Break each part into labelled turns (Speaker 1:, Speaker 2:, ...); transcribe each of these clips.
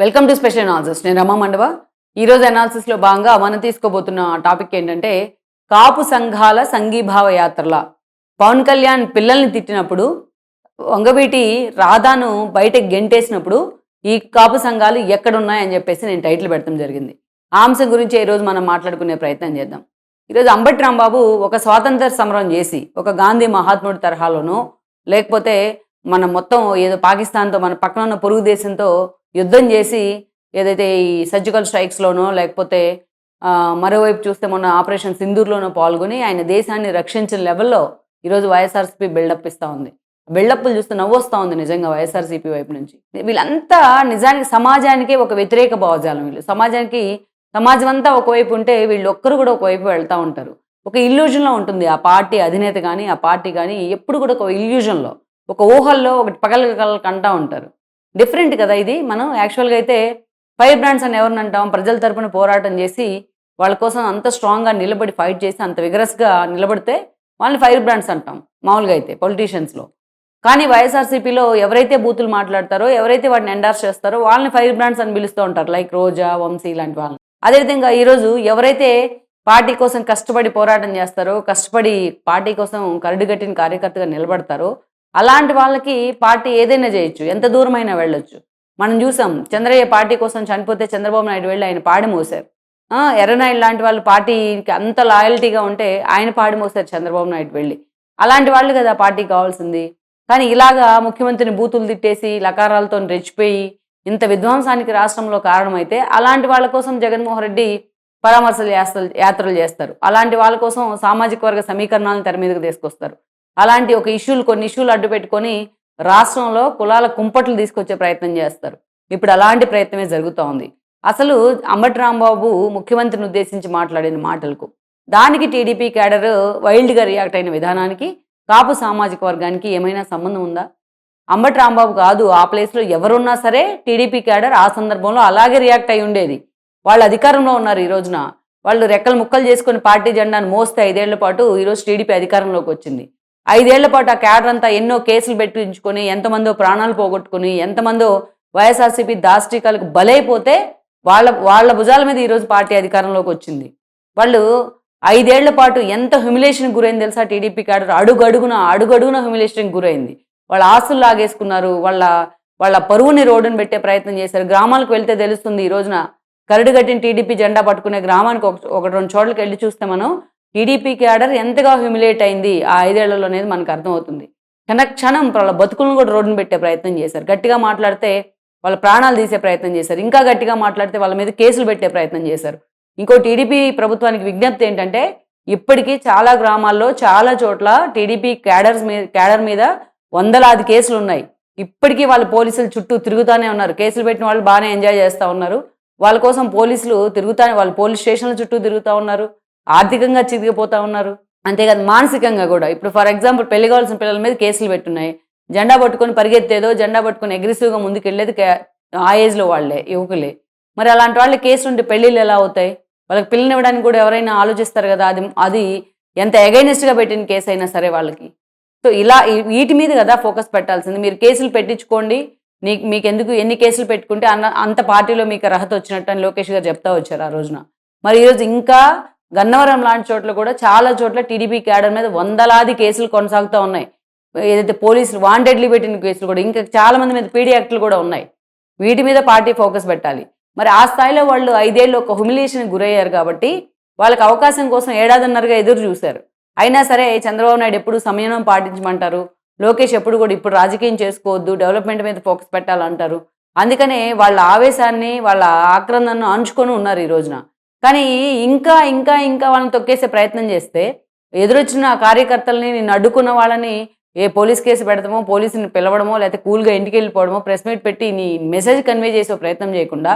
Speaker 1: Welcome to special analysis నేను రమా మండవ. ఈరోజు అనాలిసిస్లో భాగంగా మనం తీసుకోబోతున్న టాపిక్ ఏంటంటే కాపు సంఘాల సంఘీభావ యాత్రల. పవన్ కళ్యాణ్ పిల్లల్ని తిట్టినప్పుడు వంగవీటి రాధాను బయటకు గెంటేసినప్పుడు ఈ కాపు సంఘాలు ఎక్కడున్నాయని చెప్పేసి నేను టైటిల్ పెట్టడం జరిగింది. ఆ అంశం గురించి ఈరోజు మనం మాట్లాడుకునే ప్రయత్నం చేద్దాం. ఈరోజు అంబటి రాంబాబు ఒక స్వాతంత్ర సమరం చేసి ఒక గాంధీ మహాత్ముడి తరహాలోనో లేకపోతే మన మొత్తం ఏదో పాకిస్తాన్తో మన పక్కన ఉన్న పొరుగు దేశంతో యుద్ధం చేసి ఏదైతే ఈ సర్జికల్ స్ట్రైక్స్లోనో లేకపోతే మరోవైపు చూస్తే మొన్న ఆపరేషన్ సింధూర్లోనో పాల్గొని ఆయన దేశాన్ని రక్షించిన లెవెల్లో ఈరోజు వైఎస్ఆర్సీపీ బిల్డప్ ఇస్తూ ఉంది. బిల్డప్లు చూస్తే నవ్వొస్తూ ఉంది నిజంగా వైఎస్ఆర్సీపీ వైపు నుంచి. వీళ్ళంతా నిజానికి సమాజానికి ఒక వ్యతిరేక భావజాలం వీళ్ళు. సమాజానికి సమాజం అంతా ఒకవైపు ఉంటే వీళ్ళు ఒక్కరు కూడా ఒకవైపు వెళ్తూ ఉంటారు. ఒక ఇల్యూజన్లో ఉంటుంది ఆ పార్టీ అధినేత కానీ ఆ పార్టీ కానీ ఎప్పుడు కూడా ఒక ఇల్యూజన్లో ఒక ఊహల్లో ఒకటి పగల కంటా ఉంటారు. డిఫరెంట్ కదా ఇది. మనం యాక్చువల్గా అయితే ఫైర్ బ్రాండ్స్ అని ఎవరిని అంటాం? ప్రజల తరపున పోరాటం చేసి వాళ్ళ కోసం అంత స్ట్రాంగ్గా నిలబడి ఫైట్ చేసి అంత విగరస్గా నిలబడితే వాళ్ళని ఫైర్ బ్రాండ్స్ అంటాం. మామూలుగా అయితే పొలిటీషియన్స్లో కానీ వైఎస్ఆర్సీపీలో ఎవరైతే బూతులు మాట్లాడతారో ఎవరైతే వాటిని ఎండార్స్ చేస్తారో వాళ్ళని ఫైర్ బ్రాండ్స్ అని పిలుస్తూ ఉంటారు. లైక్ రోజా వంశీ లాంటి వాళ్ళని. అదేవిధంగా ఈరోజు ఎవరైతే పార్టీ కోసం కష్టపడి పోరాటం చేస్తారో కష్టపడి పార్టీ కోసం కరడుగట్టిన కార్యకర్తగా నిలబడతారో అలాంటి వాళ్ళకి పార్టీ ఏదైనా చేయొచ్చు. ఎంత దూరమైనా వెళ్ళొచ్చు. మనం చూసాం చంద్రయ్య పార్టీ కోసం చనిపోతే చంద్రబాబు నాయుడు వెళ్ళి ఆయన పాడి మోసారు ఎర్రనాయుడు లాంటి వాళ్ళు పార్టీకి అంత లాయల్టీగా ఉంటే ఆయన పాడి మోసారు చంద్రబాబు నాయుడు వెళ్ళి. అలాంటి వాళ్ళు కదా పార్టీకి కావాల్సింది. కానీ ఇలాగా ముఖ్యమంత్రిని బూతులు తిట్టేసి లకారాలతో రెచ్చిపోయి ఇంత విధ్వంసానికి రాష్ట్రంలో కారణమైతే అలాంటి వాళ్ళ కోసం జగన్మోహన్ రెడ్డి పరామర్శలు యాత్రలు చేస్తారు. అలాంటి వాళ్ళ కోసం సామాజిక వర్గ సమీకరణాలను తెర మీదకు తీసుకొస్తారు. అలాంటి ఒక ఇష్యూలు కొన్ని ఇష్యూలు అడ్డు పెట్టుకొని రాష్ట్రంలో కులాల కుంపట్లు తీసుకొచ్చే ప్రయత్నం చేస్తారు. ఇప్పుడు అలాంటి ప్రయత్నమే జరుగుతూ ఉంది. అసలు అంబటి రాంబాబు ముఖ్యమంత్రిని ఉద్దేశించి మాట్లాడిన మాటలకు దానికి టీడీపీ క్యాడర్ వైల్డ్గా రియాక్ట్ అయిన విధానానికి కాపు సామాజిక వర్గానికి ఏమైనా సంబంధం ఉందా? అంబటి రాంబాబు కాదు ఆ ప్లేస్లో ఎవరున్నా సరే టీడీపీ క్యాడర్ ఆ సందర్భంలో అలాగే రియాక్ట్ అయి ఉండేది. వాళ్ళు అధికారంలో ఉన్నారు ఈ రోజున. వాళ్ళు రెక్కలు ముక్కలు చేసుకుని పార్టీ జెండాను మోస్తే ఐదేళ్ళ పాటు ఈరోజు టీడీపీ అధికారంలోకి వచ్చింది. ఐదేళ్ళ పాటు ఆ క్యాడర్ అంతా ఎన్నో కేసులు పెట్టించుకొని ఎంతమందో ప్రాణాలు పోగొట్టుకుని ఎంతమందో వైఎస్ఆర్సీపీ దాష్టికాలకు బలైపోతే వాళ్ళ వాళ్ళ భుజాల మీద ఈరోజు పార్టీ అధికారంలోకి వచ్చింది. వాళ్ళు ఐదేళ్ళ పాటు ఎంత హ్యూమిలేషన్కి గురైంది తెలుసా? టీడీపీ క్యాడర్ అడుగడుగున అడుగడుగున హ్యూమిలేషన్కి గురైంది. వాళ్ళ ఆస్తులు లాగేసుకున్నారు వాళ్ళ వాళ్ళ పరువుని రోడ్డును పెట్టే ప్రయత్నం చేశారు. గ్రామాలకు వెళ్తే తెలుస్తుంది ఈ రోజున కరడుగట్టిన టీడీపీ జెండా పట్టుకునే గ్రామానికి ఒక ఒక రెండు చోట్లకి వెళ్ళి చూస్తే మనం టీడీపీ క్యాడర్ ఎంతగా హ్యూమిలేట్ అయింది ఆ ఐదేళ్ళలో అనేది మనకు అర్థమవుతుంది. క్షణ క్షణం వాళ్ళ బతుకులను కూడా రోడ్డును పెట్టే ప్రయత్నం చేశారు. గట్టిగా మాట్లాడితే వాళ్ళ ప్రాణాలు తీసే ప్రయత్నం చేశారు. ఇంకా గట్టిగా మాట్లాడితే వాళ్ళ మీద కేసులు పెట్టే ప్రయత్నం చేశారు. ఇంకో టీడీపీ ప్రభుత్వానికి విజ్ఞప్తి ఏంటంటే ఇప్పటికీ చాలా గ్రామాల్లో చాలా చోట్ల టీడీపీ క్యాడర్స్ మీద క్యాడర్ మీద వందలాది కేసులు ఉన్నాయి. ఇప్పటికీ వాళ్ళు పోలీసులు చుట్టూ తిరుగుతూనే ఉన్నారు. కేసులు పెట్టిన వాళ్ళు బాగానే ఎంజాయ్ చేస్తూ ఉన్నారు. వాళ్ళ కోసం పోలీసులు తిరుగుతానే వాళ్ళు పోలీస్ స్టేషన్ల చుట్టూ తిరుగుతూ ఉన్నారు. ఆర్థికంగా చిరిగిపోతా ఉన్నారు. అంతేకాదు మానసికంగా కూడా. ఇప్పుడు ఫర్ ఎగ్జాంపుల్ పెళ్ళి కావాల్సిన పిల్లల మీద కేసులు పెట్టున్నాయి. జెండా పట్టుకొని పరిగెత్తేదో జెండా పట్టుకొని అగ్రెసివ్గా ముందుకు వెళ్ళేది కే- ఆ ఏజ్లో వాళ్ళే యువకులే. మరి అలాంటి వాళ్ళ కేసు ఉంటే పెళ్ళిళ్ళు ఎలా అవుతాయి? వాళ్ళకి పిల్లనివ్వడానికి కూడా ఎవరైనా ఆలోచిస్తారు కదా? అది అది ఎంత ఎగైనెస్ట్గా పెట్టిన కేసు అయినా సరే వాళ్ళకి. సో ఇలా వీటి మీద కదా ఫోకస్ పెట్టాల్సింది. మీరు కేసులు పెట్టించుకోండి. నీకు మీకు ఎందుకు ఎన్ని కేసులు పెట్టుకుంటే అన్న అంత పార్టీలో మీకు అర్హత వచ్చినట్టు అని లోకేష్ గారు చెప్తా వచ్చారు ఆ రోజున. మరి ఈరోజు ఇంకా గన్నవరం లాంటి చోట్ల కూడా చాలా చోట్ల టీడీపీ క్యాడర్ మీద వందలాది కేసులు కొనసాగుతూ ఉన్నాయి. ఏదైతే పోలీసులు వాంటెడ్లీ పెట్టిన కేసులు కూడా ఇంకా చాలా మంది మీద పీడీ యాక్ట్లు కూడా ఉన్నాయి. వీటి మీద పార్టీ ఫోకస్ పెట్టాలి. మరి ఆ స్థాయిలో వాళ్ళు ఐదేళ్ళు ఒక హ్యూమిలియేషన్ గురయ్యారు కాబట్టి వాళ్ళకి అవకాశం కోసం ఏడాదిన్నరగా ఎదురు చూశారు. అయినా సరే చంద్రబాబు నాయుడు ఎప్పుడు సంయమనం పాటించమంటారు? లోకేష్ ఎప్పుడు కూడా ఇప్పుడు రాజకీయం చేసుకోవద్దు డెవలప్మెంట్ మీద ఫోకస్ పెట్టాలంటారు? అందుకనే వాళ్ళ ఆవేశాన్ని వాళ్ళ ఆక్రందనను అంచుకొని ఉన్నారు ఈ రోజున. కానీ ఇంకా ఇంకా ఇంకా వాళ్ళని తొక్కేసే ప్రయత్నం చేస్తే ఎదురొచ్చిన కార్యకర్తల్ని నేను అడ్డుకున్న వాళ్ళని ఏ పోలీస్ కేసు పెడతామో పోలీసుని పిలవడమో లేకపోతే కూల్గా ఇంటికి వెళ్ళిపోవడమో ప్రెస్ మీట్ పెట్టి నీ మెసేజ్ కన్వే చేసే ప్రయత్నం చేయకుండా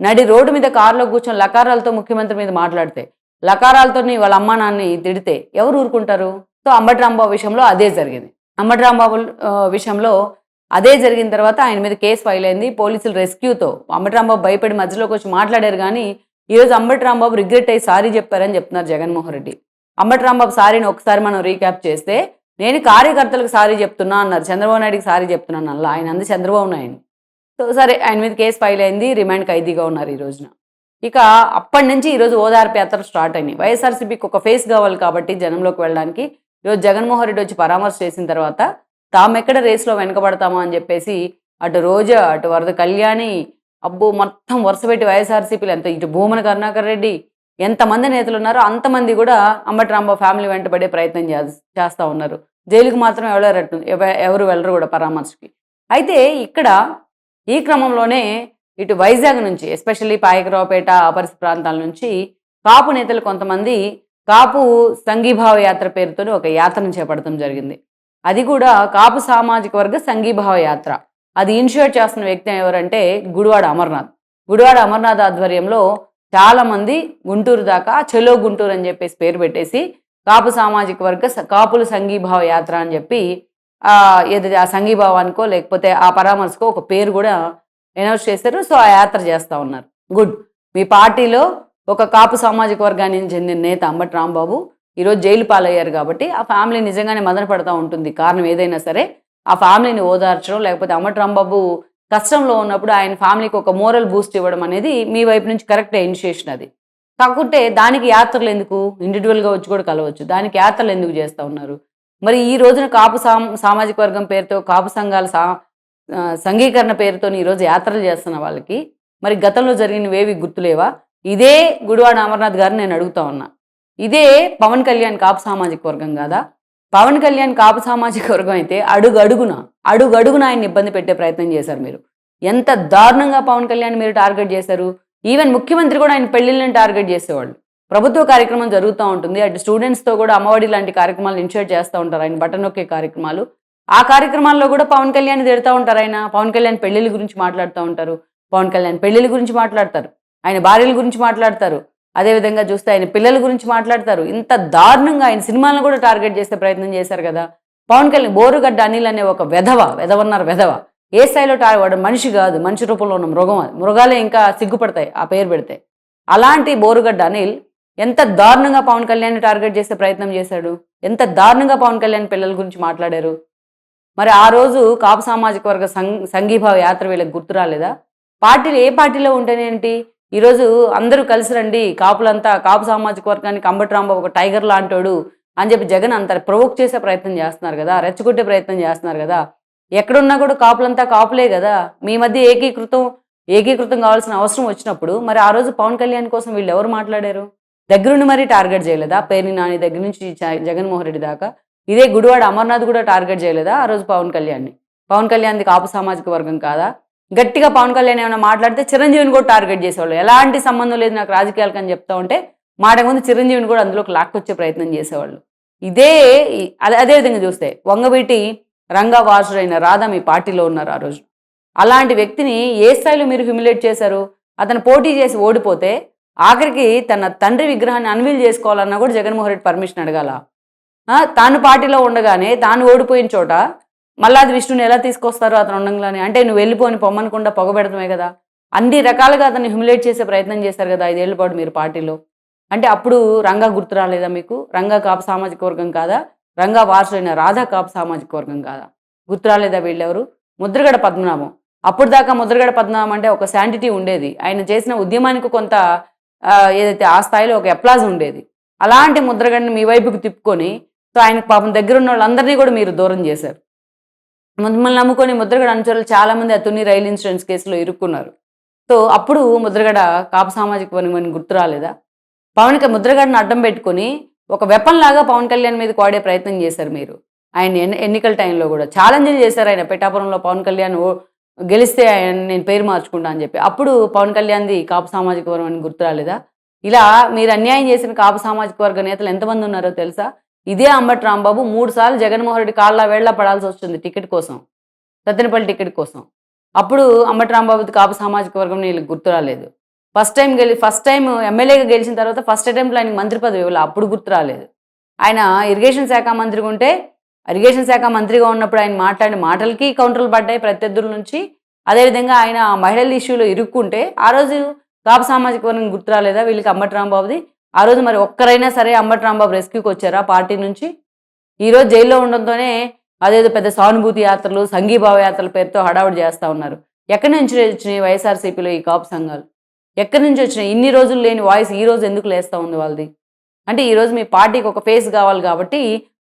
Speaker 1: నడి రోడ్డు మీద కారులో కూర్చొని లకారాలతో ముఖ్యమంత్రి మీద మాట్లాడితే లకారాలతో వాళ్ళ అమ్మా నాన్ని తిడితే ఎవరు ఊరుకుంటారు? సో అంబటి రాంబాబు విషయంలో అదే జరిగింది. అంబటి రాంబాబు విషయంలో అదే జరిగిన తర్వాత ఆయన మీద కేసు ఫైల్ అయింది. పోలీసులు రెస్క్యూతో అంబటి రాంబాబు భయపడి మధ్యలోకి వచ్చి మాట్లాడారు కానీ ఈరోజు అంబటి రాంబాబు రిగ్రెట్ అయ్యి సారీ చెప్పారని చెప్తున్నారు జగన్మోహన్ రెడ్డి. అంబటి రాంబాబు సారీని ఒకసారి మనం రీక్యాప్ చేస్తే నేను కార్యకర్తలకు సారీ చెప్తున్నా అన్నారు చంద్రబాబు నాయుడికి సారీ చెప్తున్నాను అలా ఆయన అంది చంద్రబాబు నాయుడు. సో సరే ఆయన మీద కేసు ఫైల్ అయింది రిమాండ్ ఖైదీగా ఉన్నారు ఈ రోజున. ఇక అప్పటి నుంచి ఈరోజు ఓదార్పు యాత్ర స్టార్ట్ అయినాయి వైఎస్ఆర్సీపీకి ఒక ఫేస్ కావాలి కాబట్టి జనంలోకి వెళ్ళడానికి ఈరోజు జగన్మోహన్ రెడ్డి వచ్చి పరామర్శ చేసిన తర్వాత తాము ఎక్కడ రేసులో వెనకబడతామా అని చెప్పేసి అటు రోజా అటు వరద కళ్యాణి అబ్బో మొత్తం వరుస పెట్టి వైఎస్ఆర్సీపీలు ఎంత ఇటు భూమన కరుణాకర్ రెడ్డి ఎంతమంది నేతలు ఉన్నారో అంతమంది కూడా అంబటి రాంబాబు ఫ్యామిలీ వెంటబడే ప్రయత్నం చేస్తూ ఉన్నారు. జైలుకు మాత్రం ఎవరు ఎవరు వెళ్ళరు కూడా పరామర్శకి. అయితే ఇక్కడ ఈ క్రమంలోనే ఇటు వైజాగ్ నుంచి ఎస్పెషల్లీ పాయకరావుపేట ఆ ప్రాంతాల నుంచి కాపు నేతలు కొంతమంది కాపు సంఘీభావ యాత్ర పేరుతో ఒక యాత్రను చేపడటం జరిగింది. అది కూడా కాపు సామాజిక వర్గ సంఘీభావ యాత్ర. అది ఇనిషియేట్ చేస్తున్న వ్యక్తి ఎవరంటే గుడివాడ అమర్నాథ్. గుడివాడ అమర్నాథ్ ఆధ్వర్యంలో చాలామంది గుంటూరు దాకా చెలో గుంటూరు అని చెప్పేసి పేరు పెట్టేసి కాపు సామాజిక వర్గ కాపుల సంఘీభావ యాత్ర అని చెప్పి ఆ ఏదైతే ఆ సంఘీభావానికో లేకపోతే ఆ పరామర్శకో ఒక పేరు కూడా అనౌన్స్ చేశారు. సో ఆ యాత్ర చేస్తూ ఉన్నారు. గుడ్. మీ పార్టీలో ఒక కాపు సామాజిక వర్గానికి చెందిన నేత అంబటి రాంబాబు ఈరోజు జైలు పాలయ్యారు కాబట్టి ఆ ఫ్యామిలీ నిజంగానే మదన పడతా ఉంటుంది. కారణం ఏదైనా సరే ఆ ఫ్యామిలీని ఓదార్చడం లేకపోతే అమటరాంబాబు రాంబాబు కష్టంలో ఉన్నప్పుడు ఆయన ఫ్యామిలీకి ఒక మోరల్ బూస్ట్ ఇవ్వడం అనేది మీ వైపు నుంచి కరెక్ట్ ఇనిషియేషన్ అది. కాకుంటే దానికి యాత్రలు ఎందుకు? ఇండివిజువల్గా వచ్చి కూడా కలవచ్చు. దానికి యాత్రలు ఎందుకు చేస్తూ ఉన్నారు? మరి ఈ రోజున కాపు సామాజిక వర్గం పేరుతో కాపు సంఘాల సా సంఘీకరణ పేరుతో ఈరోజు యాత్రలు చేస్తున్న వాళ్ళకి మరి గతంలో జరిగినవేవి గుర్తులేవా? ఇదే గుడివాడ అమర్నాథ్ గారిని నేను అడుగుతా ఉన్నా. ఇదే పవన్ కళ్యాణ్ కాపు సామాజిక వర్గం కాదా? పవన్ కళ్యాణ్ కాపు సామాజిక వర్గం అయితే అడుగడుగున అడుగడుగున ఆయన ఇబ్బంది పెట్టే ప్రయత్నం చేశారు మీరు. ఎంత దారుణంగా పవన్ కళ్యాణ్ మీరు టార్గెట్ చేశారు. ఈవెన్ ముఖ్యమంత్రి కూడా ఆయన పెళ్ళిళ్ళని టార్గెట్ చేసేవాళ్ళు. ప్రభుత్వ కార్యక్రమం జరుగుతూ ఉంటుంది. అటు స్టూడెంట్స్తో కూడా అమ్మఒడి లాంటి కార్యక్రమాలు ఇన్షూర్ చేస్తూ ఉంటారు ఆయన బటన్ నొక్కే కార్యక్రమాలు. ఆ కార్యక్రమాల్లో కూడా పవన్ కళ్యాణ్ తిడతా ఉంటారు ఆయన. పవన్ కళ్యాణ్ పెళ్ళిళ్ళ గురించి మాట్లాడుతూ ఉంటారు. పవన్ కళ్యాణ్ పెళ్ళిళ్ళ గురించి మాట్లాడతారు. ఆయన భార్యల గురించి మాట్లాడతారు. అదేవిధంగా చూస్తే ఆయన పిల్లల గురించి మాట్లాడతారు. ఇంత దారుణంగా ఆయన సినిమాలను కూడా టార్గెట్ చేసే ప్రయత్నం చేశారు కదా. పవన్ కళ్యాణ్ బోరుగడ్డ అనిల్ అనే ఒక వెధవ వెధవన్నారు వెధవ. ఏ స్థాయిలో వాడు మనిషి కాదు మనిషి రూపంలో ఉన్న మృగం అది. మృగాలే ఇంకా సిగ్గుపడతాయి ఆ పేరు పెడితే. అలాంటి బోరుగడ్డ అనిల్ ఎంత దారుణంగా పవన్ కళ్యాణ్ టార్గెట్ చేసే ప్రయత్నం చేశాడు? ఎంత దారుణంగా పవన్ కళ్యాణ్ పిల్లల గురించి మాట్లాడారు? మరి ఆ రోజు కాపు సామాజిక వర్గ సంఘీభావ యాత్ర వీళ్ళకి గుర్తు రాలేదా? పార్టీలు ఏ పార్టీలో ఉంటేనేంటి? ఈరోజు అందరూ కలిసి రండి. కాపులంతా కాపు సామాజిక వర్గానికి అంబటి ఒక టైగర్ లాంటోడు అని చెప్పి జగన్ అంత ప్రొవోక్ చేసే ప్రయత్నం చేస్తున్నారు కదా రెచ్చగొట్టే ప్రయత్నం చేస్తున్నారు కదా. ఎక్కడున్నా కూడా కాపులంతా కాపులే కదా. మీ మధ్య ఏకీకృతం ఏకీకృతం కావాల్సిన అవసరం వచ్చినప్పుడు మరి ఆ రోజు పవన్ కళ్యాణ్ కోసం వీళ్ళు ఎవరు మాట్లాడారు? దగ్గరుండి మరీ టార్గెట్ చేయలేదా? పేర్ని నాని దగ్గర నుంచి జగన్మోహన్ రెడ్డి దాకా. ఇదే గుడివాడ అమర్నాథ్ కూడా టార్గెట్ చేయలేదా ఆ రోజు పవన్ కళ్యాణ్ని? పవన్ కళ్యాణ్ది కాపు సామాజిక వర్గం కాదా? గట్టిగా పవన్ కళ్యాణ్ ఏమైనా మాట్లాడితే చిరంజీవిని కూడా టార్గెట్ చేసేవాళ్ళు. ఎలాంటి సంబంధం లేదు నాకు రాజకీయాలకు అని చెప్తా ఉంటే మాట ముందు చిరంజీవిని కూడా అందులోకి లాక్కొచ్చే ప్రయత్నం చేసేవాళ్ళు. ఇదే అదే అదే విధంగా చూస్తే వంగవీటి రంగా వాసుడైన రాధా మీ పార్టీలో ఉన్నారు ఆ రోజు. అలాంటి వ్యక్తిని ఏ స్థాయిలో మీరు హ్యూమిలేట్ చేశారు? అతను పోటీ చేసి ఓడిపోతే ఆఖరికి తన తండ్రి విగ్రహాన్ని అన్వీల్ చేసుకోవాలన్నా కూడా జగన్మోహన్ రెడ్డి పర్మిషన్ అడగాల. తాను పార్టీలో ఉండగానే తాను ఓడిపోయిన చోట మళ్ళా అది విష్ణుని ఎలా తీసుకొస్తారు అతను ఉండంగానే. అంటే నువ్వు వెళ్ళిపోని పొమ్మనకుండా పొగబెడతామే కదా. అన్ని రకాలుగా అతన్ని హ్యూమిలేట్ చేసే ప్రయత్నం చేశారు కదా ఐదేళ్ళ పాటు మీరు పార్టీలో. అంటే అప్పుడు రంగా గుర్తు రాలేదా మీకు? రంగా కాపు సామాజిక వర్గం కాదా? రంగా వారసులైన రాధా కాపు సామాజిక వర్గం కాదా? గుర్తు రాలేదా వీళ్ళెవరు? ముద్రగడ పద్మనాభం. అప్పుడు దాకా ముద్రగడ పద్మనాభం అంటే ఒక శాంటిటీ ఉండేది. ఆయన చేసిన ఉద్యమానికి కొంత ఏదైతే ఆ స్థాయిలో ఒక ఎప్లాజ్ ఉండేది. అలాంటి ముద్రగడని మీ వైపుకి తిప్పుకొని సో ఆయనకు పాపం దగ్గర ఉన్న వాళ్ళందరినీ కూడా మీరు దూరం చేశారు. మిమ్మల్ని నమ్ముకొని ముద్రగడ అనుచరులు చాలా మంది అతుని రైలు ఇన్సూరెన్స్ కేసులో ఇరుక్కున్నారు. సో అప్పుడు ముద్రగడ కాపు సామాజిక వర్గం అని గుర్తు రాలేదా? పవన్ ముద్రగడను అడ్డం పెట్టుకొని ఒక వెపన్ లాగా పవన్ కళ్యాణ్ మీద వాడే ప్రయత్నం చేశారు మీరు. ఆయన ఎన్ని ఎన్నికల టైంలో కూడా. ఛాలెంజ్లు చేశారు ఆయన. పెట్టాపురంలో పవన్ కళ్యాణ్ గెలిస్తే ఆయన నేను పేరు మార్చుకుంటా అని చెప్పి. అప్పుడు పవన్ కళ్యాణ్ది కాపు సామాజిక వర్గం అని గుర్తు రాలేదా? ఇలా మీరు అన్యాయం చేసిన కాపు సామాజిక వర్గ నేతలు ఎంతమంది ఉన్నారో తెలుసా? ఇదే అంబటి రాంబాబు మూడు సార్లు జగన్మోహన్ రెడ్డి కాళ్ళ వేళ్ళ పడాల్సి వస్తుంది టికెట్ కోసం సత్తెనపల్లి టికెట్ కోసం. అప్పుడు అంబటి రాంబాబుది కాపు సామాజిక వర్గం వీళ్ళకి గుర్తు రాలేదు. ఫస్ట్ టైం గెలి ఫస్ట్ టైం ఎమ్మెల్యేగా గెలిచిన తర్వాత ఫస్ట్ అటెంప్ట్లో ఆయనకి మంత్రి పదవి ఇవ్వాలి అప్పుడు గుర్తు రాలేదు. ఆయన ఇరిగేషన్ శాఖ మంత్రిగా ఉంటే ఇరిగేషన్ శాఖ మంత్రిగా ఉన్నప్పుడు ఆయన మాట్లాడిన మాటలకి కౌంటర్లు పడ్డాయి ప్రత్యర్థుల నుంచి. అదేవిధంగా ఆయన మహిళల ఇష్యూలో ఇరుక్కుంటే ఆ రోజు కాపు సామాజిక వర్గం గుర్తు రాలేదా వీళ్ళకి అంబటి రాంబాబుది? ఆ రోజు మరి ఒక్కరైనా సరే అంబటి రాంబాబు రెస్క్యూకి వచ్చారా. పార్టీ నుంచి ఈరోజు జైల్లో ఉండడంతోనే అదేదో పెద్ద సానుభూతి యాత్రలు సంఘీభావ యాత్రల పేరుతో హడావుడి చేస్తూ ఉన్నారు. ఎక్కడి నుంచి వచ్చినాయి వైఎస్ఆర్సీపీలో ఈ కాపు సంఘాలు? ఎక్కడి నుంచి వచ్చినాయి? ఇన్ని రోజులు లేని వాయిస్ ఈ రోజు ఎందుకు లేస్తూ ఉంది వాళ్ళది? అంటే ఈరోజు మీ పార్టీకి ఒక ఫేస్ కావాలి కాబట్టి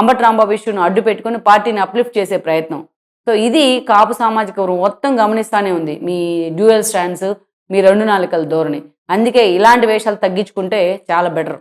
Speaker 1: అంబటి రాంబాబు ఇష్యూను అడ్డు పెట్టుకొని పార్టీని అప్లిఫ్ట్ చేసే ప్రయత్నం. సో ఇది కాపు సామాజిక వర్గం మొత్తం గమనిస్తూనే ఉంది. మీ డ్యూయల్ స్టాండ్స్ మీ రెండు నాలుకల ధోరణి. అందుకే ఇలాంటి వేషాలు తగ్గించుకుంటే చాలా బెటర్.